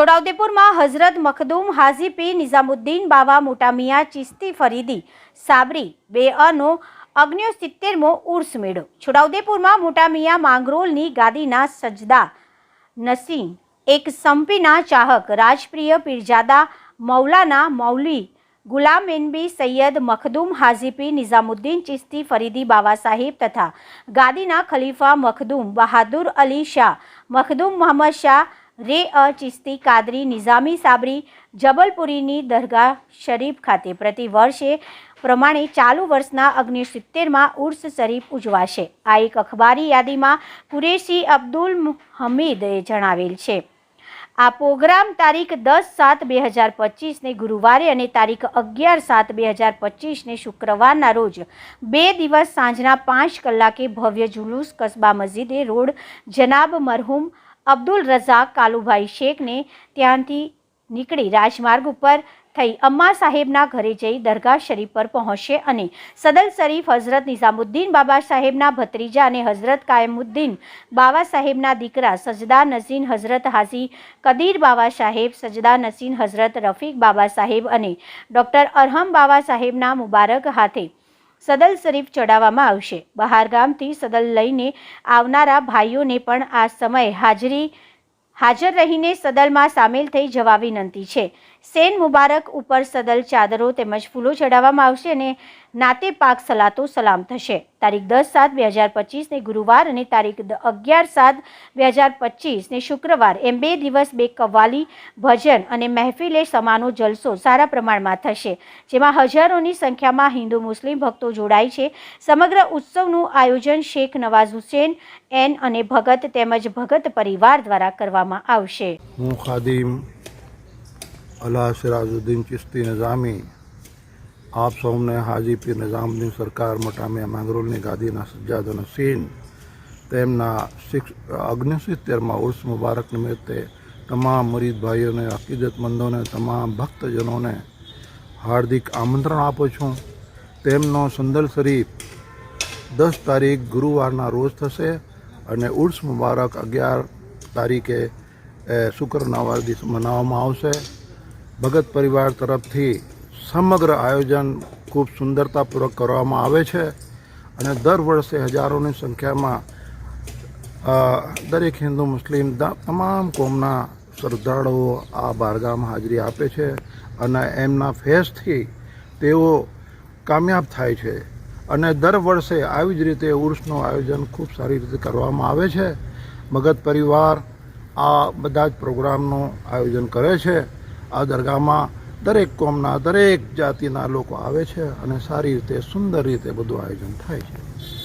છોટાઉદેપુરમાં હઝરત મખદુમ હાજી પી નિઝામુદ્દીન બાવા મોટા મિયા ચિસ્તી ફરીદી સાબરી બે અનો અગ્નિયો સિત્તેરમો ઉર્સ મેળો. છોટાઉદેપુરમાં મોટા મિયા માંગરોલની ગાદીના સજદા નસીમ, એક સંપીના ચાહક, રાજપ્રિય પીરજાદા મૌલાના મૌલી ગુલામ એનબી સૈયદ મખદુમ હાજીપી નિઝામુદ્દીન ચિસ્તી ફરીદી બાવા સાહેબ તથા ગાદીના ખલીફા મખદુમ બહાદુર અલી શાહ, મખદુમ મોહમ્મદ શાહ રે અ ચિસ્તી કાદરી નિઝામી સાબરી જબલપુરીની દરગાહ શરીફ ખાતે પ્રતિ વર્ષે પ્રમાણે ચાલુ વર્ષના અગ્નિ સિત્તેરમાં ઉર્સ શરીફ ઉજવાશે. આ એક અખબારી યાદીમાં કુરેશી અબ્દુલ હમીદે જણાવેલ છે. આ પ્રોગ્રામ તારીખ દસ સાત બે હજાર પચીસને ગુરુવારે અને તારીખ અગિયાર સાત બે હજાર પચીસને શુક્રવારના રોજ બે દિવસ સાંજના પાંચ કલાકે ભવ્ય જુલુસ કસ્બા મસ્જિદે રોડ જનાબ મરહુમ અબ્દુલ રઝાક કાલુભાઈ શેખને ત્યાંથી નીકળી રાજમાર્ગ ઉપર થઈ અમ્મા સાહેબના ઘરે જઈ દરગાહ શરીફ પર પહોંચશે અને સદલ શરીફ હઝરત નિઝામુદ્દીન બાબા સાહેબના ભત્રીજા અને હઝરત કાયમુદ્દીન બાવા સાહેબના દીકરા સજદા નસીન હઝરત હાજી કદીર બાબા સાહેબ, સજદા નસીન હઝરત રફીક બાબા સાહેબ અને ડૉક્ટર અરહમ બાબા સાહેબના મુબારક હાથે સદલ શરીફ ચડાવવામાં આવશે. બહારગામથી સદલ લઈને આવનારા ભાઈઓને પણ આ સમયે હાજરી હાજર રહીને સદલમાં સામેલ થઈ જવા વિનંતી છે. સેન મુબારક ઉપર સદલ ચાદરો તેમજ ફૂલો ચડાવવામાં આવશે અને નાતે પાક સલાતો સલામ થશે. તારીખ દસ સાત બે હજાર પચીસને ગુરુવાર અને તારીખ અગિયાર સાત બે હજાર પચીસને શુક્રવાર એમ બે દિવસ બે કવ્વાલી ભજન અને મહેફિલે સમાનો જલસો સારા પ્રમાણમાં થશે. જેમાં હજારોની સંખ્યામાં હિન્દુ મુસ્લિમ ભક્તો જોડાય છે. સમગ્ર ઉત્સવનું આયોજન શેખ નવાઝ હુસેન, એન અને ભગત તેમજ ભગત પરિવાર દ્વારા કરવામાં આવશે. હું ખાદિમ અલા સિરાજુદ્દીન ચિશ્તી નિઝામી, આપ સૌને હાજી પીર સરકાર મટામિયા માંગરોલની ગાદીના સજ્જાદ નસીન તેમના સિક્સ, અગ્નિસિત્તેરમાં ઉર્સ મુબારક નિમિત્તે તમામ મરીદ ભાઈઓને, અકીદતમંદોને, તમામ ભક્તજનોને હાર્દિક આમંત્રણ આપું છું. તેમનો સંદલ શરીફ દસ તારીખ ગુરુવારના રોજ થશે અને ઉર્સ મુબારક અગિયાર તારીખે, એ શુક્રના દિવસ મનાવવામાં આવશે. ભગત પરિવાર તરફથી સમગ્ર આયોજન ખૂબ સુંદરતાપૂર્વક કરવામાં આવે છે અને દર વર્ષે હજારોની સંખ્યામાં દરેક હિન્દુ મુસ્લિમ તમામ કોમના શ્રદ્ધાળુઓ આ બારગામાં હાજરી આપે છે અને એમના ફેસથી તેઓ કામયાબ થાય છે. અને દર વર્ષે આવી જ રીતે ઉર્સનું આયોજન ખૂબ સારી રીતે કરવામાં આવે છે. ભગત પરિવાર આ બધા જ પ્રોગ્રામનું આયોજન કરે છે. આ દરગાહમાં દરેક કોમના દરેક જાતિના લોકો આવે છે અને સારી રીતે, સુંદર રીતે બધું આયોજન થાય છે.